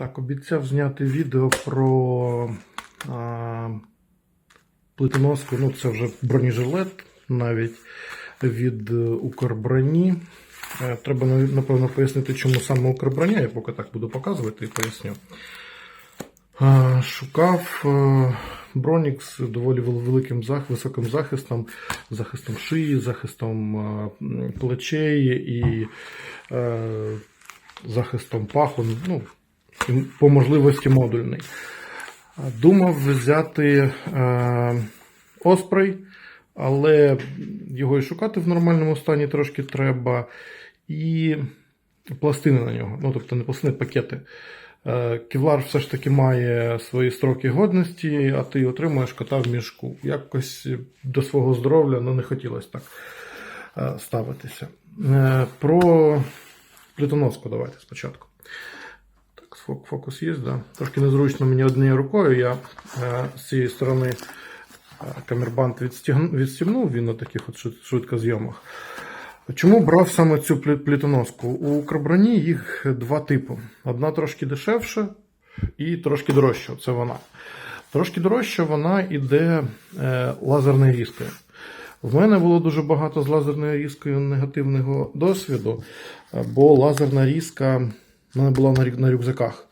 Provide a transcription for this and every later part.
Так, обіцяв зняти відео про а, плитоноску. Ну, це вже бронежилет навіть від е, Укрброні. Е, Треба, напевно, пояснити, чому саме Укрброня. Я поки так буду показувати і поясню. А, Шукав е, Бронік з доволі великим зах, високим захистом, захистом шиї, захистом м, плечей і е, захистом паху. Ну, по можливості модульний. Думав взяти е, Оспрей, але його і шукати в нормальному стані трошки треба. І пластини на нього. Ну, тобто не пластини, пакети. Е, Кевлар все ж таки має свої строки годності, а ти отримуєш кота в мішку. Якось до свого здоров'я ну, не хотілося так е, ставитися. Про плитоноску давайте спочатку. Фокус є, да. Трошки незручно мені однією рукою. Я е, з цієї сторони е, камербант відстігну- відстібнув, він на таких от швидкозйомах. Чому брав саме цю плітоноску? У Укрброні їх два типи. Одна трошки дешевша і трошки дорожча. Це вона. Трошки дорожча вона іде е, лазерною різкою. В мене було дуже багато з лазерною різкою негативного досвіду, бо лазерна різка в мене була на, рю- на рюкзаках.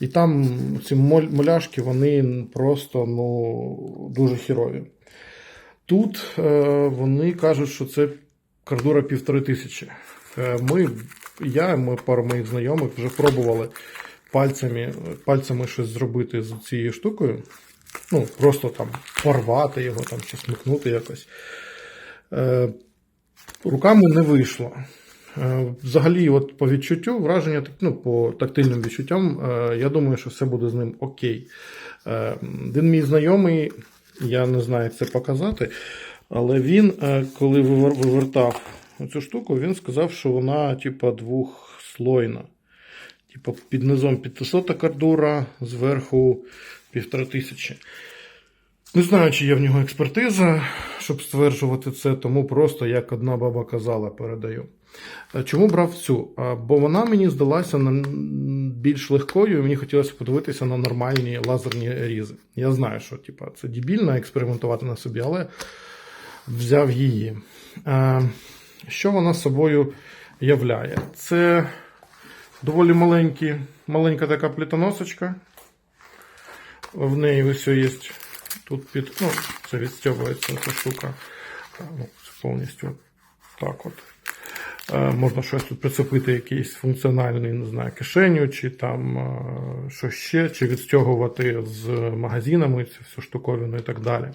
І там ці моляшки вони просто ну, дуже хірові. Тут е, вони кажуть, що це кардура півтори тисячі. Е, Ми, я ми, пару моїх знайомих вже пробували пальцями, пальцями щось зробити з цією штукою. Ну, просто там порвати його там, чи смикнути якось. Е, руками не вийшло. Е, Взагалі, от по відчуттю, враження, ну, по тактильним відчуттям, е, я думаю, що все буде з ним окей. Е, Він мій знайомий, я не знаю, як це показати, але він, коли вивертав цю штуку, він сказав, що вона, типа, двохслойна. Типа, під низом 500 кардура, зверху півтора тисячі. Не знаю, чи є в нього експертиза, щоб стверджувати це, тому просто як одна баба казала, передаю. Е, Чому брав цю? Бо вона мені здалася більш легкою, і мені хотілося подивитися на нормальні лазерні різи. Я знаю, що типа, це дебільно експериментувати на собі, але взяв її. Е, Що вона собою являє? Це доволі маленькі, маленька така плітоносочка. В неї ось є тут під. Ну, це відстягується ця штука. Ну, це повністю так от. Е, Можна щось тут прицепити, якийсь функціональний, не знаю, кишеню, чи там е, що ще, чи відстягувати з магазинами цю всю штуковину і так далі.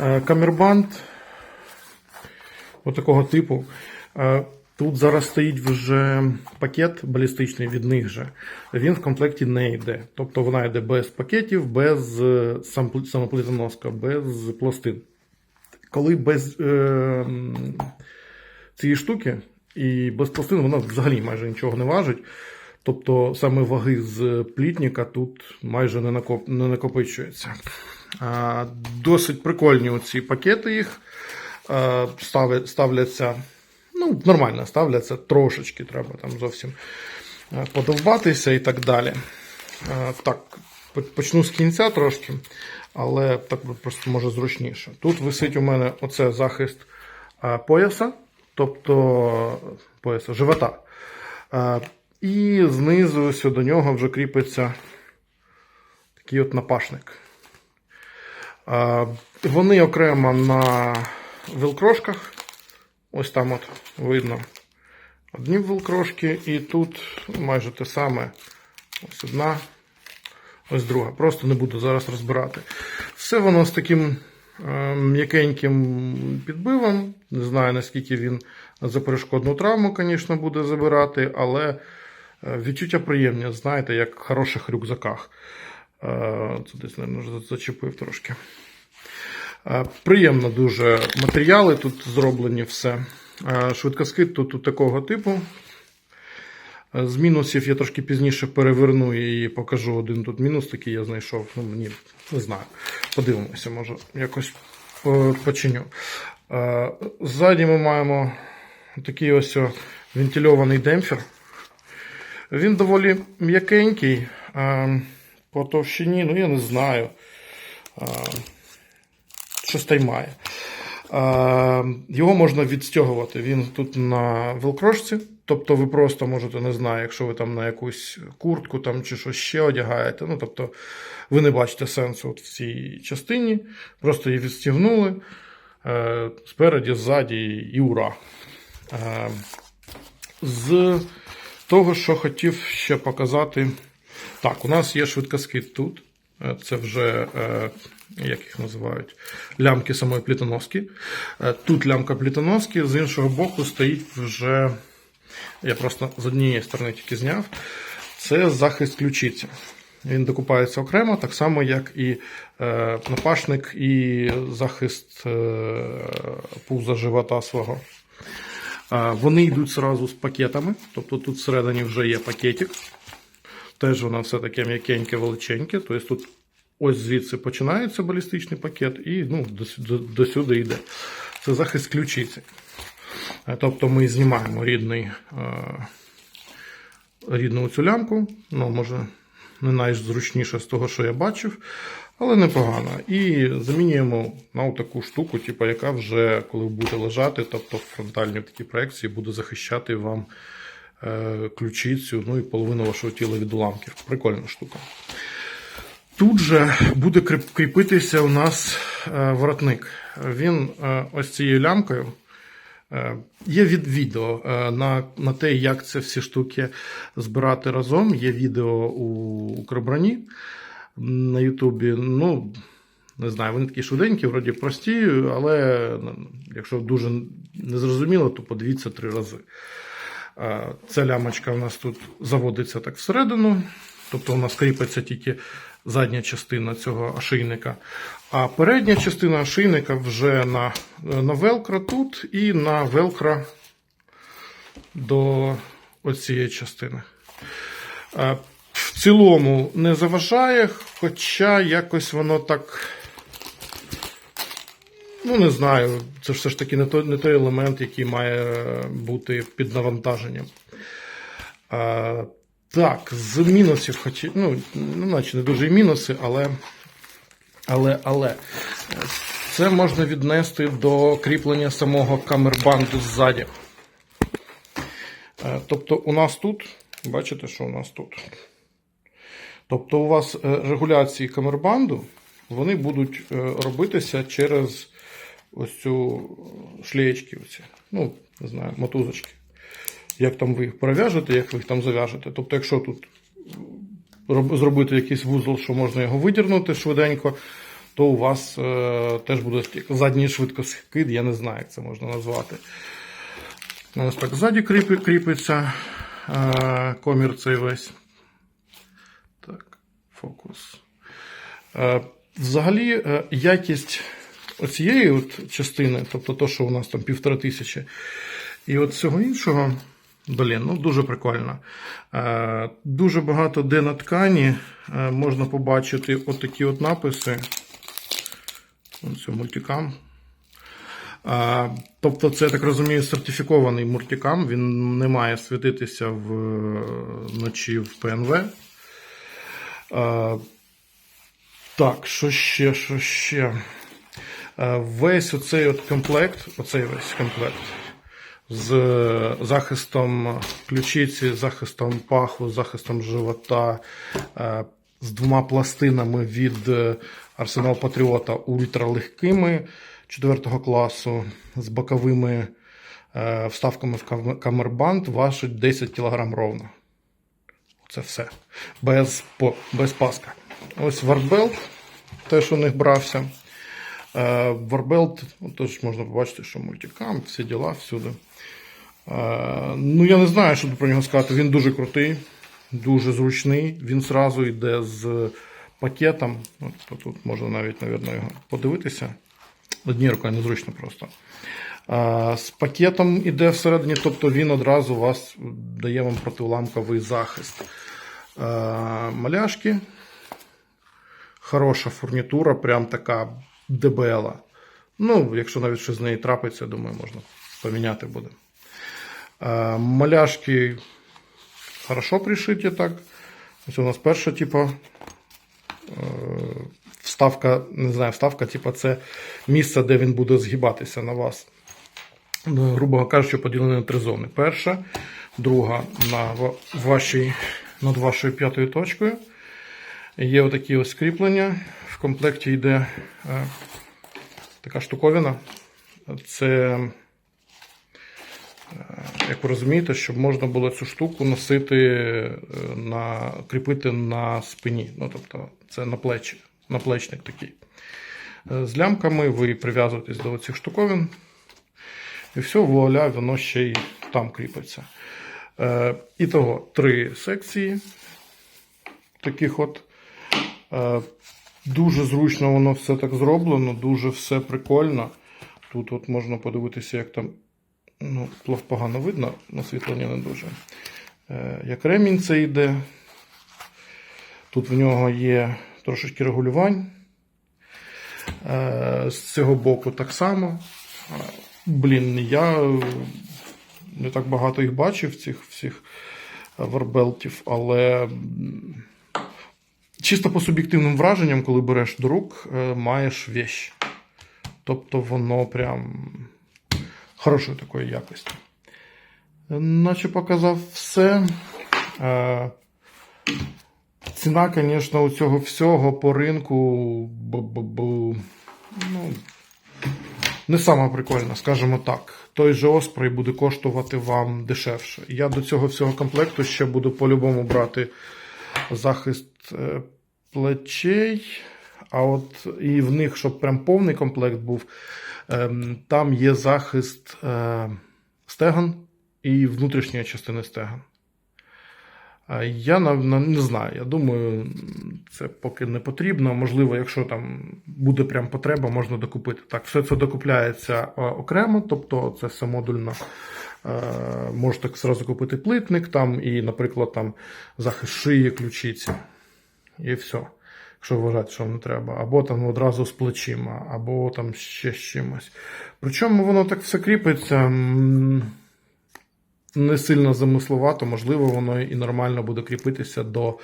Е, Камербанд отакого типу. Тут зараз стоїть вже пакет балістичний від них же. Він в комплекті не йде. Тобто вона йде без пакетів, без е, самоплитоноска, без пластин. Коли без е, цієї штуки і без пластин вона взагалі майже нічого не важить. Тобто саме ваги з плітника тут майже не, накоп, не накопичується. А, досить прикольні оці пакети їх а, ставляться. Ну, нормально ставляться, трошечки треба там зовсім е, подовбатися і так далі. Е, Так, почну з кінця трошки, але так просто може зручніше. Тут висить у мене оце захист е, пояса, тобто пояса живота. І знизу до нього вже кріпиться такий от напашник. Вони окремо на велкрошках. Ось там от видно одні велкрошки, і тут майже те саме. Ось одна, ось друга. Просто не буду зараз розбирати. Все воно з таким е, м'якеньким підбивом. Не знаю, наскільки він за перешкодну травму, звісно, буде забирати, але е, відчуття приємні, знаєте, як в хороших рюкзаках. Е, Це десь, мабуть, зачепив трошки. Е, Приємно дуже матеріали тут зроблені все. Е, Швидкоскид тут, такого типу. Е, З мінусів я трошки пізніше переверну і покажу один тут мінус, такий я знайшов. Ну, мені не знаю. Подивимося, може якось починю. Ззаді ми маємо такий ось вентильований демпфер. Він доволі м'якенький. е, По товщині, ну я не знаю. Щось та. Е, Його можна відстягувати. Він тут на велкрошці. Тобто ви просто можете, не знаю, якщо ви там на якусь куртку там, чи щось ще одягаєте. Ну, тобто ви не бачите сенсу от в цій частині. Просто її відстягнули е, спереді, ззаді і ура. Е, з того, що хотів ще показати. Так, у нас є швидкоскид тут. Е, Це вже, е, як їх називають, лямки самої плітоноски. Е, Тут лямка плітоноски, з іншого боку стоїть вже. Я просто з однієї сторони тільки зняв. Це захист ключиці. Він докупається окремо, так само, як і напашник, і захист пуза живота свого. Вони йдуть зразу з пакетами, тобто тут всередині вже є пакетик. Теж воно все таке м'якеньке, величеньке. Тобто тут ось звідси починається балістичний пакет і ну, до, до, до сюди йде. Це захист ключиці. Е, Тобто ми знімаємо рідний, е, рідну цю лямку. Ну, може, не найзручніше з того, що я бачив, але непогано. І замінюємо на таку штуку, типу, яка вже, коли ви будете лежати, тобто в фронтальній такій проекції, буде захищати вам ключицю, ну і половину вашого тіла від уламків. Прикольна штука. Тут же буде кріпитися у нас е, воротник. Він е, ось цією лямкою. Е, Є від відео е, на, на те, як це всі штуки збирати разом. Є відео у Укроброні на Ютубі. Ну, не знаю, вони такі швиденькі, вроді прості, але ну, якщо дуже незрозуміло, то подивіться три рази. Ця лямочка у нас тут заводиться так всередину, тобто у нас кріпиться тільки задня частина цього ошейника. А передня частина ошейника вже на, на велкро тут і на велкро до оцієї частини. В цілому не заважає, хоча якось воно так. Ну, не знаю, це все ж таки не той, не той елемент, який має бути під навантаженням. А, так, з мінусів, хоч, ну, ну, наче не дуже і мінуси, але, але, але це можна віднести до кріплення самого камербанду ззаді. Е, Тобто, у нас тут, бачите, що у нас тут? Тобто, у вас е, регуляції камербанду вони будуть е, робитися через ось цю шлеєчки, оці, ну, не знаю, мотузочки. Як там ви їх перев'яжете, як ви їх там зав'яжете. Тобто, якщо тут зробити якийсь вузол, що можна його видірнути швиденько, то у вас е, теж буде задній швидкоскид, я не знаю, як це можна назвати. Ось так ззаді кріпи, кріпиться е, комір цей весь. Так, фокус. Е, взагалі, е, якість оцієї от частини, тобто то, що у нас там півтора тисячі, і от всього іншого, блін, ну дуже прикольно. Е, дуже багато де на ткані е, можна побачити отакі от написи. Це мультикам. А, тобто, це, я так розумію, сертифікований мультикам. Він не має світитися вночі в ПНВ. А, так, що ще, що ще? А, весь оцей от комплект, оцей весь комплект з захистом ключиці, захистом паху, захистом живота, е, з двома пластинами від е, Арсенал Патріота ультралегкими 4 класу, з боковими е, вставками в камербанд важить 10 кг ровно. Це все. Без, без паска. Ось варбелт, теж у них брався. Варбелт, ну, теж можна побачити, що мультикам, всі діла всюди. Е, Ну, я не знаю, що про нього сказати. Він дуже крутий, дуже зручний. Він зразу йде з пакетом. От, тут можна навіть, мабуть, його подивитися. Однією рукою незручно просто. Е, З пакетом іде всередині, тобто він одразу вас дає вам протиуламковий захист. Е, Маляшки. Хороша фурнітура, прям така дебела. Ну, якщо навіть щось з неї трапиться, думаю, можна поміняти буде. Е, Маляшки хорошо пришиті так. Ось у нас перша, типа, е, вставка, не знаю, вставка, типа, це місце, де він буде згибатися на вас. Ну, грубо кажучи, поділені на три зони. Перша, друга на вашій, над вашою п'ятою точкою. Є отакі ось кріплення. В комплекті йде е, така штуковина. Це, е, як ви розумієте, щоб можна було цю штуку носити, е, на, кріпити на спині. Ну, тобто, це на плечі, наплечник такий. З лямками ви прив'язуєтесь до цих штуковин. І все, вуаля, воно ще й там кріпиться. І того три секції таких от. Дуже зручно воно все так зроблено, дуже все прикольно. Тут от можна подивитися, як там ну, плов погано видно, освітлення не дуже. Е, як ремінь це йде. Тут в нього є трошечки регулювань. Е, з цього боку так само. Блін, я не так багато їх бачив, цих всіх варбелтів, але чисто по суб'єктивним враженням, коли береш до рук, е, маєш вещь. Тобто воно прям хорошої такої якості. Наче показав все. Е, Ціна, звісно, у цього всього по ринку ну, не сама прикольна, скажімо так. Той же Оспрей буде коштувати вам дешевше. Я до цього всього комплекту ще буду по-любому брати захист е, плечей. А от і в них, щоб прям повний комплект був, ем, там є захист е, стегон і внутрішньої частини стегон. А Я не знаю. Я думаю, це поки не потрібно. Можливо, якщо там буде прям потреба, можна докупити. Так, все це докупляється е, окремо, тобто це все модульно. Е, Можете зразу купити плитник там і, наприклад, там захист шиї, ключиці. І все. Якщо вважати, що не треба. Або там одразу з плечима, або там ще з чимось. Причому воно так все кріпиться. не сильно замисловато, можливо, воно і нормально буде кріпитися до.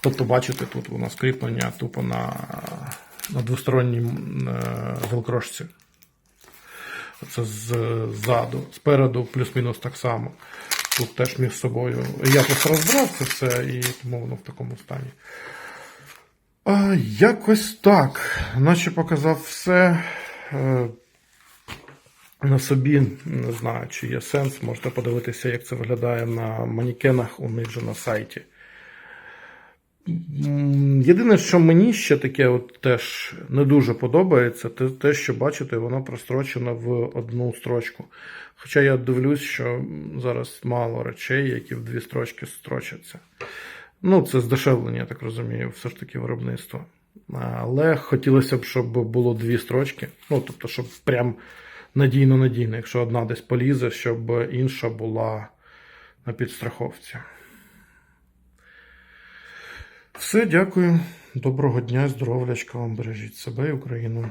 Тобто, бачите, тут у нас кріплення тупо на, на двосторонній е, велкрошці. Це ззаду, спереду, плюс-мінус так само. Тут теж між собою. Я просто розбирав це все, і тому воно в такому стані. А, якось так. Наче показав все. Е, на собі не знаю, чи є сенс. Можете подивитися, як це виглядає на манікенах у них же на сайті. Єдине, що мені ще таке от теж не дуже подобається, це те, що бачите, воно прострочено в одну строчку. Хоча я дивлюсь, що зараз мало речей, які в дві строчки строчаться. Ну, це здешевлення, я так розумію, все ж таки виробництво. Але хотілося б, щоб було дві строчки. Ну, тобто, щоб прям надійно-надійно, якщо одна десь полізе, щоб інша була на підстраховці. Все, дякую. Доброго дня, здоров'ячка вам, бережіть себе і Україну.